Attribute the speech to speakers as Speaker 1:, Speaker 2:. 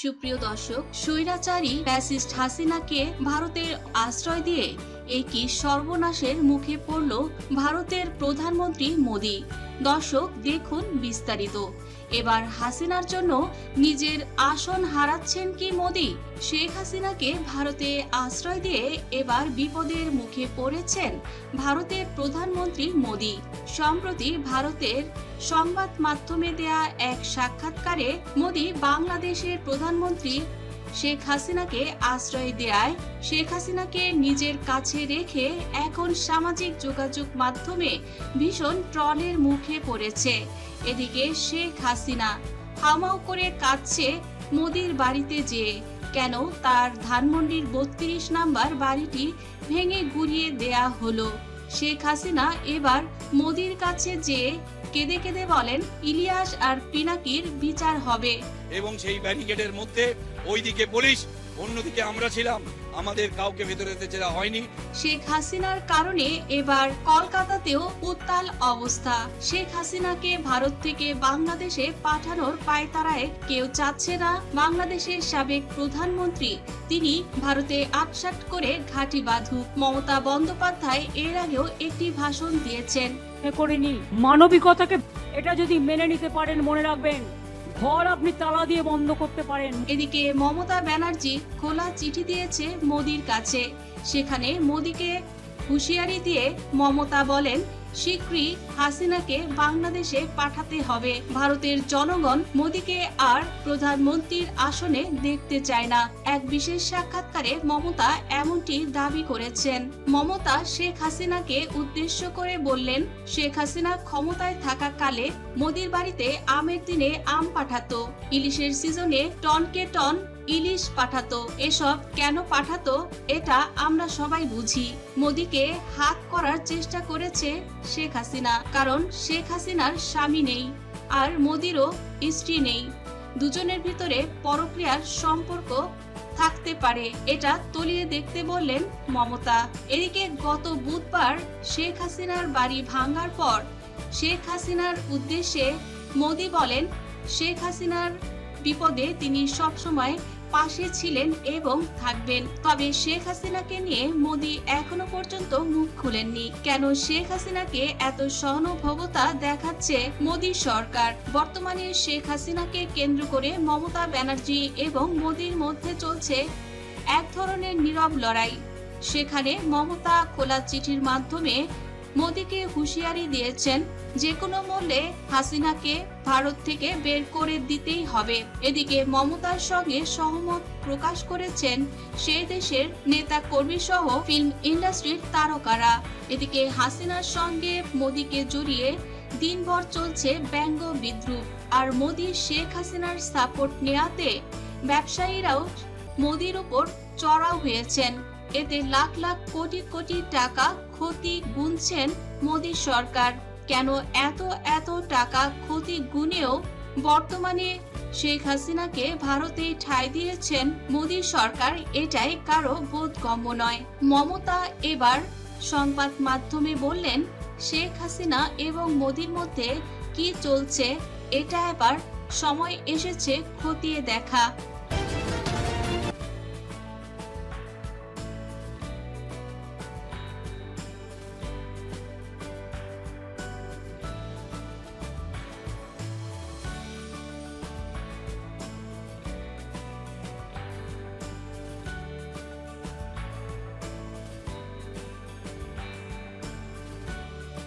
Speaker 1: সুপ্রিয় দর্শক, স্বৈরাচারী ফ্যাসিস্ট হাসিনাকে ভারতের আশ্রয় দিয়ে একই সর্বনাশের মুখে পড়ল ভারতের প্রধানমন্ত্রী মোদী? দর্শক, দেখুন বিস্তারিত। এবার হাসিনার জন্য নিজের আসন হারাচ্ছেন কি মোদী? শেখ হাসিনাকে ভারতে আশ্রয় দিয়ে এবার বিপদের মুখে পড়েছেন ভারতের প্রধানমন্ত্রী মোদী। সম্প্রতি ভারতের সংবাদ মাধ্যমে দেয়া এক সাক্ষাৎকারে মোদি বাংলাদেশের প্রধানমন্ত্রী শেখ হাসিনাকে আশ্রয় দেয়ায় শেখ হাসিনাকে নিজের কাছে রেখে এখন সামাজিক যোগাযোগ মাধ্যমে ভীষণ ট্রলের মুখে পড়েছে। এদিকে শেখ হাসিনা হামাও করে কাঁদছে মোদির বাড়িতে যেয়ে কেন তার ধানমন্ডির বত্রিশ নাম্বার বাড়িটি ভেঙে গুড়িয়ে দেয়া হলো। শেখ হাসিনা এবার মোদির কাছে যে কেঁদে কেঁদে বলেন, ইলিয়াস আর পিনাকির বিচার হবে।
Speaker 2: এবং সেই ব্যারিকেডের মধ্যে ওইদিকে পুলিশ, অন্যদিকে আমরা ছিলাম। আমাদের কাউকে ভেতরে যেতে দেওয়া হয়নি।
Speaker 1: শেখ হাসিনার কারণে এবার কলকাতাতেও উত্তাল অবস্থা। শেখ হাসিনাকে ভারত থেকে বাংলাদেশে পাঠানোর পায়তারায় কেউ চাচ্ছে না। বাংলাদেশের সাবেক প্রধানমন্ত্রী তিনি ভারতে আটসাট করে ঘাঁটি বাঁধুক মমতা বন্দ্যোপাধ্যায় এর আগেও একটি ভাষণ দিয়েছেন।
Speaker 3: করিনি। মানবিকতাকে এটা যদি মেনে নিতে পারেন মনে রাখবেন। ঘর আপনি তালা দিয়ে বন্ধ করতে পারেন।
Speaker 1: এদিকে মমতা ব্যানার্জি খোলা চিঠি দিয়েছে মোদির কাছে। সেখানে মোদিকে হুঁশিয়ারি দিয়ে মমতা বলেন শীঘ্রই হাসিনাকে বাংলাদেশে পাঠাতে হবে। ভারতের জনগণ মোদীকে আর প্রধানমন্ত্রীর আসনে দেখতে চায় না। এক বিশেষ সাক্ষাৎকারে মমতা এমনটি দাবি করেছেন। মমতা শেখ হাসিনাকে উদ্দেশ্য করে বললেন, শেখ হাসিনা ক্ষমতায় থাকাকালে মোদির বাড়িতে আমের দিনে আম পাঠাতো। ইলিশের সিজনে টনকে টন ইলিশ পাঠাতো, এসব কেন পাঠাতো, এটা আমরা সবাই বুঝি। মোদিকে হাত করার চেষ্টা করেছে শেখ হাসিনা, কারণ শেখ হাসিনার স্বামী নেই, আর মোদিরও স্ত্রী নেই। দুজনের ভিতরে পরক্রিয়ার সম্পর্ক থাকতে পারে, এটা তলিয়ে দেখতে বললেন মমতা। এদিকে গত বুধবার শেখ হাসিনার বাড়ি ভাঙার পর শেখ হাসিনার উদ্দেশ্যে মোদি বলেন, শেখ হাসিনার বিপদে তিনি সবসময় পাশে ছিলেন এবং থাকবেন। তবে শেখ হাসিনাকে নিয়ে মোদি এখনও পর্যন্ত মুখ খুলেননি। কেন শেখ হাসিনাকে এত সহানুভবতা দেখাচ্ছে মোদি সরকার? বর্তমানে শেখ হাসিনাকে কেন্দ্র করে মমতা ব্যানার্জি এবং মোদির মধ্যে চলছে এক ধরনের নীরব লড়াই। সেখানে মমতা খোলা চিঠির মাধ্যমে মোদিকে হুঁশিয়ারি দিয়েছেন, যে কোনো মূল্যে হাসিনাকে ভারত থেকে বের করে দিতেই হবে। এদিকে মমতার সঙ্গে সহমত প্রকাশ করেছেন সেই দেশের নেতা কর্মী সহ ফিল্ম ইন্ডাস্ট্রির তারকারা। এদিকে হাসিনার সঙ্গে মোদীকে জড়িয়ে দিনভর চলছে ব্যঙ্গ বিদ্রুপ। আর মোদি শেখ হাসিনার সাপোর্ট নেয়াতে ব্যবসায়ীরাও মোদির উপর চড়াও হয়েছেন। এতে লাখ লাখ কোটি কোটি টাকা ক্ষতি গুনছেন মোদী সরকার কেন এত এত টাকা ক্ষতি গুনেও বর্তমানে শেখ হাসিনাকে ভারতে ঠাঁই দিয়েছেন মোদী সরকার? এটাই কারও বোধগম্য নয়। মমতা এবার সংবাদ মাধ্যমে বললেন, শেখ হাসিনা এবং মোদীর মধ্যে কি চলছে? এটা এবার সময় এসেছে খতিয়ে দেখা।